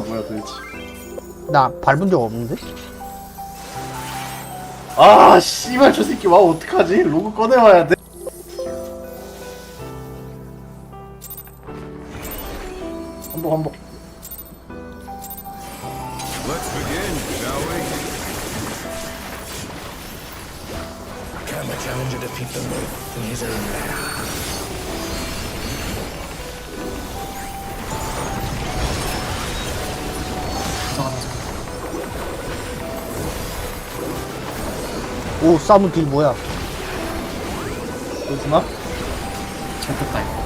뭐야 도대체 나 밟은 적 없는데? 아 씨발 저 새끼 와 어떡하지 로고 꺼내와야 돼 한복 한복 Let's begin, shall we? Can the challenger defeat the myth in his own lair? 오 사무 딜 뭐야? 이거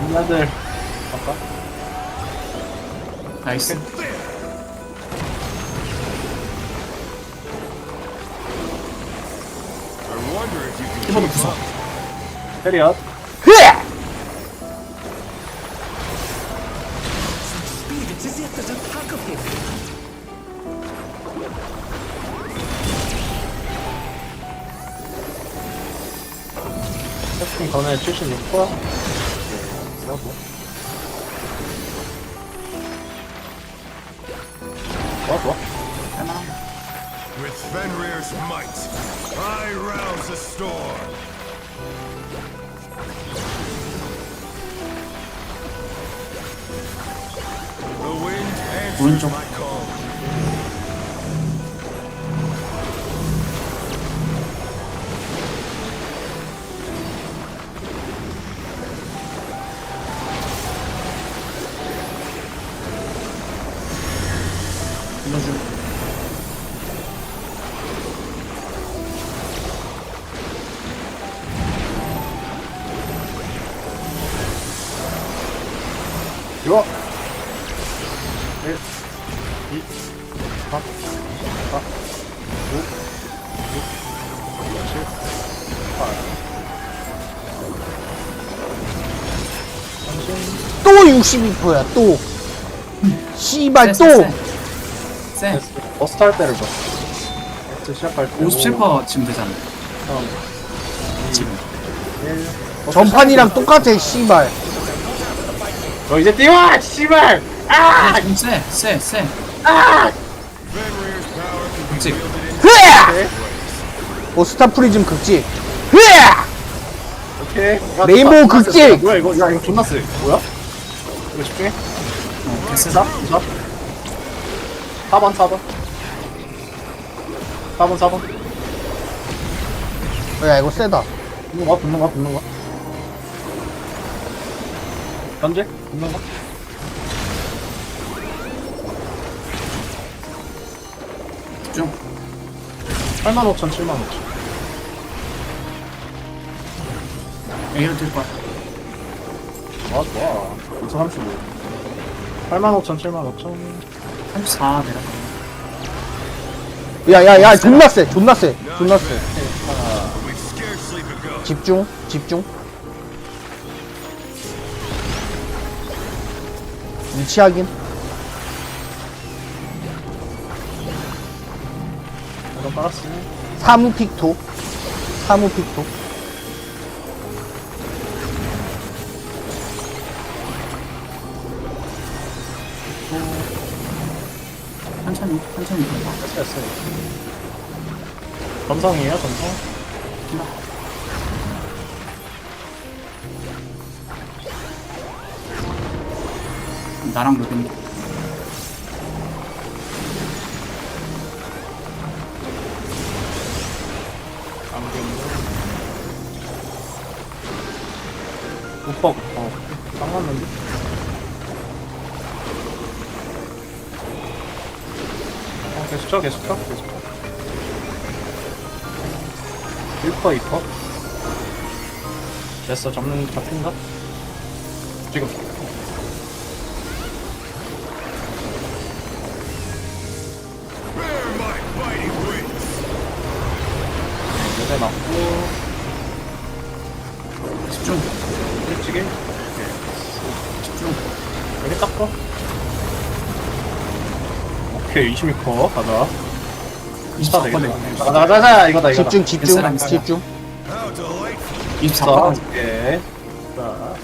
우리 아들 아까 나이스. Keep 부숴. 페리앗 전에 76%? 네, 뭐. 좋아 좋아 할만한 With Fenrir's might, I rouse the storm. The wind answers 오른쪽. my call. 1 2 3 4 5 6 7 8 또 62%야 또 씨발 또. 쎄. 버스트 할 때를 봐. 버스트 시작할 때 57% 지금 되잖아. 어, 지금 1 전판이랑 똑같아 씨발. 너 이제 뛰어! 씨발! 아! be 그치 wielded in 흐아! 오 스타 프리즘 극지. 흐아! 오케이. 야, 레인보우 존나 극딜! 세. 뭐야 이거? 야 이거 존나 세 뭐야? 이거 집중해 어 개쎄다. 자, 자 4번 4번. 4번 4번. 야 이거 세다. 붙는 거 붙는 거 붙는 거 현재 붙는 거 집중 8만 5천 7만 5천. A로 뛸 거야. 좋아. 좋아 235 8만 5천 7만 5천. 34 내려 야야야 존나 세 존나 세 존나 세. 집중 집중. 위치 확인 이거 깔았어 사무 픽토. 사무 픽토. 천천히 천천히 봐 됐어 됐어 점성이에요 점성? 나랑 로빈 쳐, 계속 쳐, 계속 쳐. 1퍼, 2퍼. 됐어, 잡는, 잡힌가? 지금. 요새 맞고, 집중 일찍이. 집중 여기 딱 봐. 오케이 26호 가자 24 되겠다. 가자 가자 가자 이거다 이거다. 집중 집중. 괜찮아, 집중. 24 오케이 자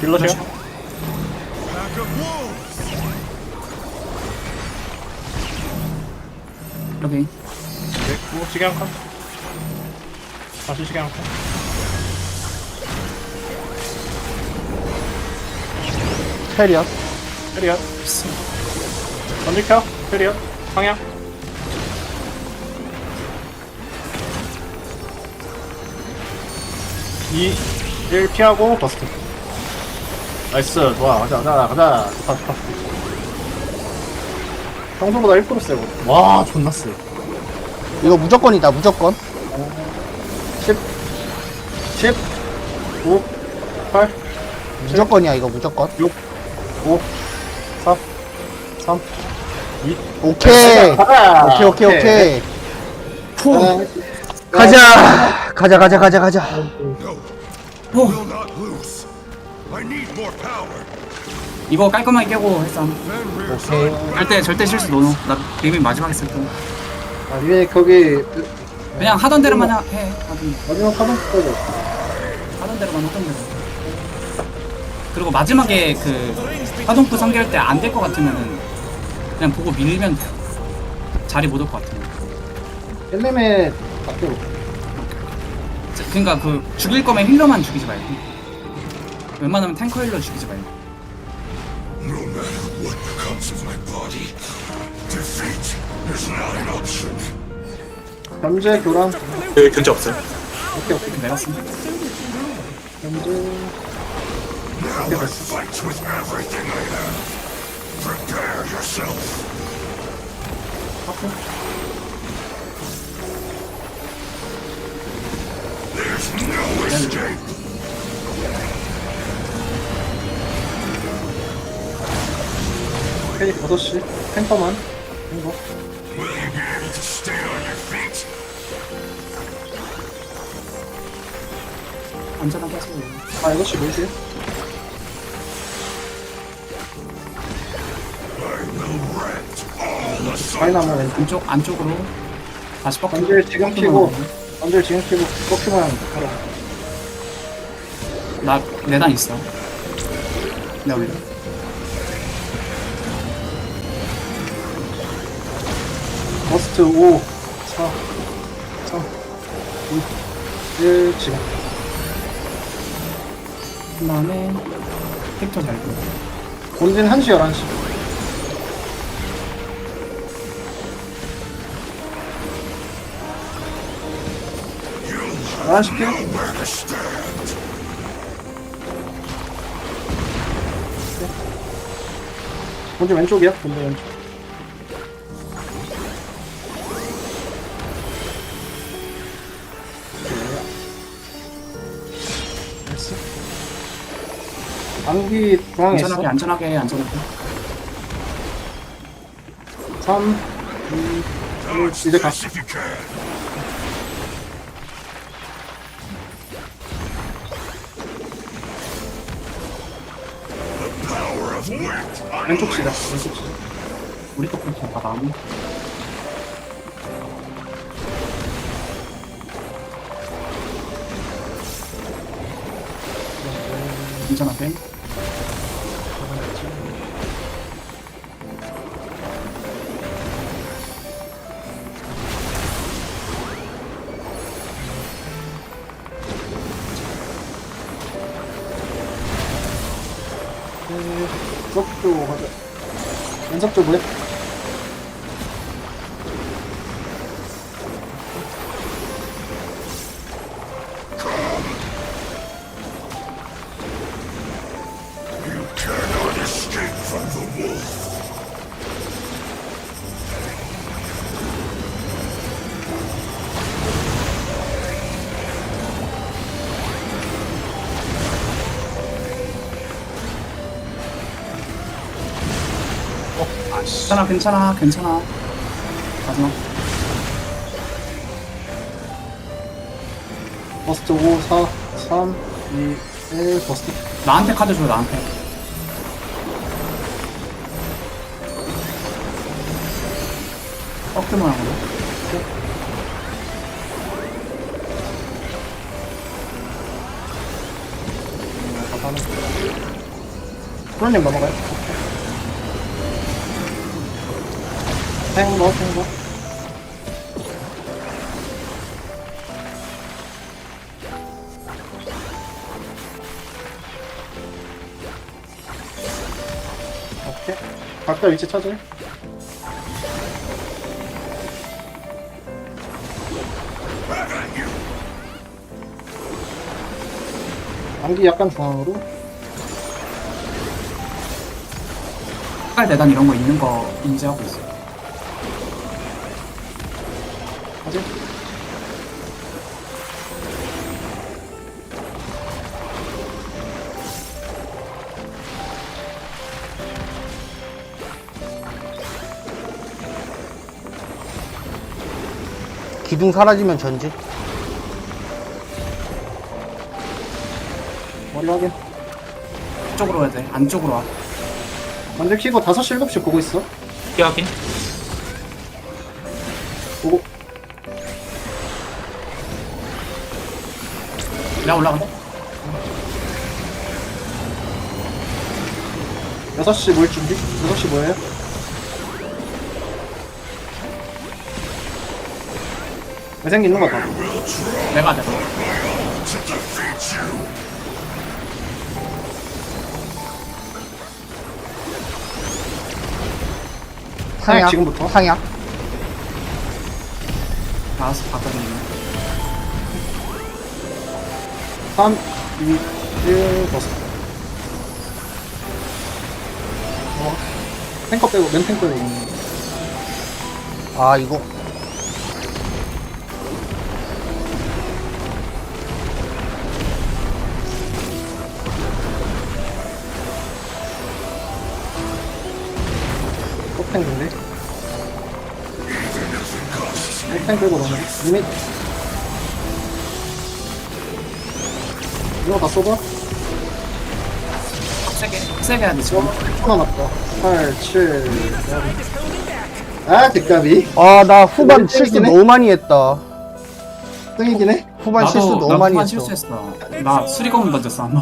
빌러세요. 오케이 of wolves. 다시 한 칸. 페리엇. 페리엇. 던질켜. 페리엇. 방향. 이, 1 피하고 버스트. 나이스. 좋아. 가자, 가자, 가자. 좋다, 좋다. 평소보다 1% 세고. 와, 존나 세. 이거 무조건이다, 무조건. 10, 10, 5, 8, 무조건이야, 이거 무조건. 6, 5, 4, 3, 오케이. 가자! 오케이, 오케이, 오케이. 가자. 가자, 가자, 가자, 가자. No. Will not lose. I need more power. 이거 깔끔하게 깨고 했어 Rier's 오케이. 절대 절대 실수 노노 나 리밋 마지막에 쓸 거야 아, 위에 거기, 그 냥 하던 대로만 하- 해. 하던, 마지막 사동 거죠. 하던 대로만 하던 대로. 그리고 마지막에 그 화동프 성결 때안 될 것 같으면은 그냥 보고 밀면 돼 자리 못 올 것 같으면. 헬멧 밖으로. 그러니까 그 죽일 거면 힐러만 죽이지 말고. 웬만하면 탱커 힐러 죽이지 말고. No matter what becomes of my body, defeat is not an option. 현재 교란. 여기 견제 없어요. 오케이, 오케이. 내가 쓴 현재. 오케이, 6시. 탱커만. 탱커. Will you be able to stay on your 안전하게 하세요 아, 6시 뭐지? 다이나모 왼쪽. 안쪽 안쪽으로 다시 뻑 던질 지금 키고. 던질 지금 키고. 꺾기만 하라. 나 내단 있어 내가 올려 버스트 5, 4, 3, 2, 1, 지금. 그 다음에 텍터 달고 본진 1시, 11시. 열한 시 킬? where to stand. 본진 왼쪽이야? 본진 왼쪽. 안기 중앙에 있어. 안전하게 안전하게 안전하게 3, 2, 1, 이제 가. 왼쪽 시다. 왼쪽 시다. 우리 거꾸로 다 나오네 안전하게 왼쪽 쪽 가자. 왼쪽 쪽 뭐야? 괜찮아 괜찮아 괜찮아 마지막 버스트 5, 4, 3, 2, 1, 버스트. 나한테 카드 줘 나한테 가는 거. 프로님 넘어가요. 탱거, 탱거. 오케이. 각자 위치 찾아요. 안기 약간 중앙으로. 칼 대단 이런 거 있는 거 인지하고 있어. 아직? 기둥 사라지면 전지. 머리 확인. 쪽으로 해야 돼. 안쪽으로 와. 만들 키고 5시, 7시 보고 있어. 피 확인. 내가 올라간다. 6시 모일 준비? 6시 뭐예요? 왜 생기 있는 거 같아. 내가 돼. 상향. 지금부터? 상향. 나와서 바꿔주는 3, 2, 1, 버스. 어. 탱커 빼고, 맨 탱커 빼고. 아, 이거. 탱인데 탱 빼고 너무 리밋 이거 다 쏘봐? 세게 세게 지금. 10초 남았다 8, 7, 아 뒷갑이 아, 나 후반 땡기네. 실수 너무 많이 했다. 땡이긴 해 후반 실수 너무 많이 했어. 실수했어. 나 수리검 던졌어 한 번.